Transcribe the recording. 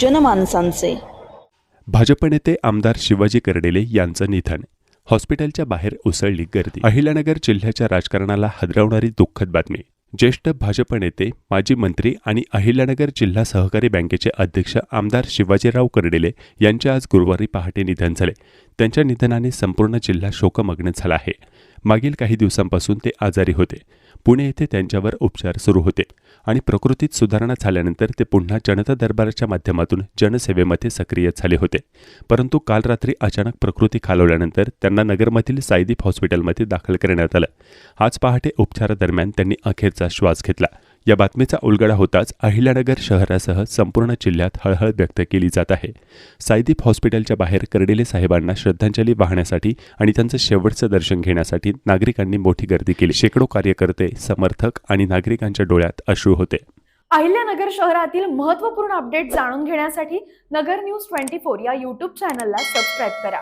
जनमानसांचे. भाजप नेते आमदार शिवाजी कर्डेले यांचं निधन. हॉस्पिटलच्या बाहेर उसळली गर्दी. अहिल्यानगर जिल्ह्याच्या राजकारणाला हदरवणारी दुःखद बातमी. ज्येष्ठ भाजप नेते माजी मंत्री आणि अहिल्यानगर जिल्हा सहकारी बँकेचे अध्यक्ष आमदार शिवाजीराव कर्डेले यांचे आज गुरुवारी पहाटे निधन झाले. त्यांच्या निधनाने संपूर्ण जिल्हा शोकमग्न झाला आहे. मागील काही दिवसांपासून ते आजारी होते. पुणे येथे त्यांच्यावर उपचार सुरू होते आणि प्रकृतीत सुधारणा झाल्यानंतर ते पुन्हा जनता दरबाराच्या माध्यमातून जनसेवेमध्ये सक्रिय झाले होते. परंतु काल रात्री अचानक प्रकृती खालवल्यानंतर त्यांना नगरमधील सायदीप हॉस्पिटलमध्ये दाखल करण्यात आलं. आज पहाटे उपचारादरम्यान त्यांनी अखेरचा श्वास घेतला. या बातमीचा उलगडा होताच अहिल्यानगर शहरासह संपूर्ण जिल्ह्यात हळहळ व्यक्त केली जात आहे. सायदीप हॉस्पिटलच्या बाहेर कर्डिले साहेबांना श्रद्धांजली वाहण्यासाठी आणि त्यांचं शेवटचं दर्शन घेण्यासाठी नागरिकांनी मोठी गर्दी केली. शेकडो कार्यकर्ते समर्थक आणि नागरिकांच्या डोळ्यात अश्रू होते. अहिल्यानगर शहरातील महत्त्वपूर्ण अपडेट जाणून घेण्यासाठी नगर न्यूज ट्वेंटी फोर या यूट्यूब चॅनलला सबस्क्राईब करा.